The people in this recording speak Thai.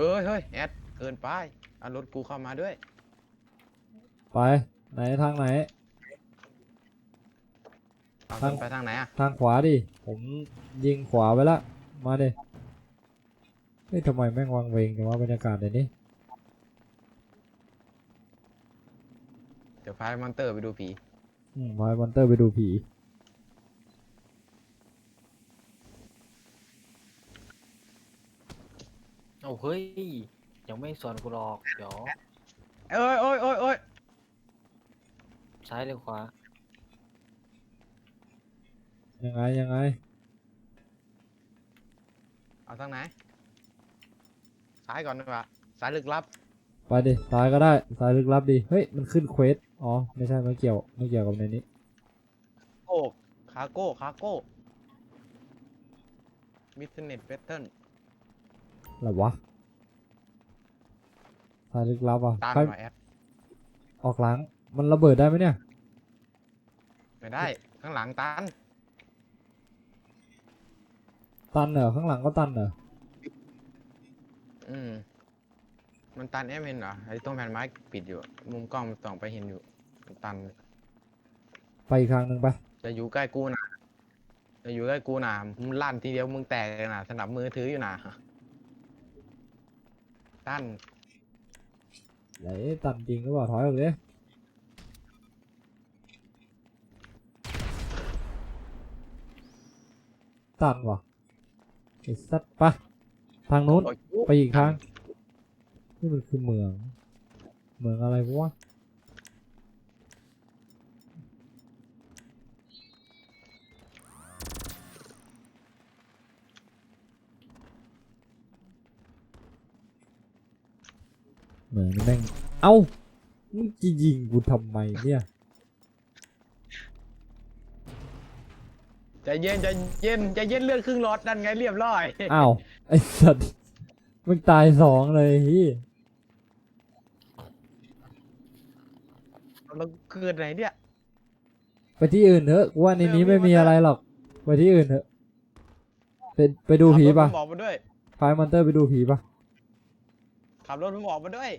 ฮ้ยเฮ้ยแอดเกินไปเอารถกูเข้ามาด้วย ไป ไหนทางไหน เอาทางไปทางไหนอะทางขวาดิ ผมยิงขวาไว้ละ มาดิเฮ้ยทำไมแม่งวังเวงจังวะบรรยากาศเดี๋ยวนี้ เดี๋ยวพายมอนเตอร์ไปดูผีอืมมาให้มอนเตอร์ไปดูผี โอ้เฮ้ย ยังไม่สวนกูหรอก เดี๋ยวเอ้ยโอ้ยโอ้ยโอ้ยซ้ายหรือขวา ยังไงยังไงเอาทางไหนซ้ายก่อนดีกว่าซ้ายลึกลับไปดิซ้ายก็ได้ซ้ายลึกลับดิเฮ้ยมันขึ้นเควสอ๋อไม่ใช่ไม่เกี่ยวไม่เกี่ยวกับในนี้โอ้คาโก้คาโก้มิสเน็ตเปเทิล อะไรวะซ้ายลึกลับอะตามใครมาแอดออกหลังมันระเบิดได้ไหมเนี่ย ไม่ได้ ข้างหลังตันตันเหรอข้างหลังก็ตันเหรออืมมันตันแอมเห็นเหรอไอ้ตรงแผ่นไม้ปิดอยู่อะมุมกล้องมันส่องไปเห็นอยู่มันตัน ไปอีกทางหนึ่งไปจะอยู่ใกล้กูนะจะอยู่ใกล้กูนะมึงลั่นทีเดียวมึงแตกเลยนะสนับมือถืออยู่นะ ตั้นไหนตันจริงหรือเปล่าถอยออกเลยตันวะไอ้สัตว์ปะทางนู้นโอ้ยไปอีกทางนี่มันคือเมือง เมืองอะไรวะ เมืองนี่แม่ง เอ้ามึงจะยิงกูทำไมเนี่ยใจเย็นใจเย็นใจเย็นเลือดครึ่งหลอดนั่นไงเรียบร้อยอ้าวไอ้สัตว์มึงตายสองเลยฮียเราเกิดไหนเนี่ยไปที่อื่นเถอะกูว่าในนี้ไม่มีอะไรหรอกไปที่อื่นเถอะไปไปดูผีปะขับรถผมออกมาด้วยพายมอนเตอร์ไปดูผีปะ ขับรถผมออกมาด้วย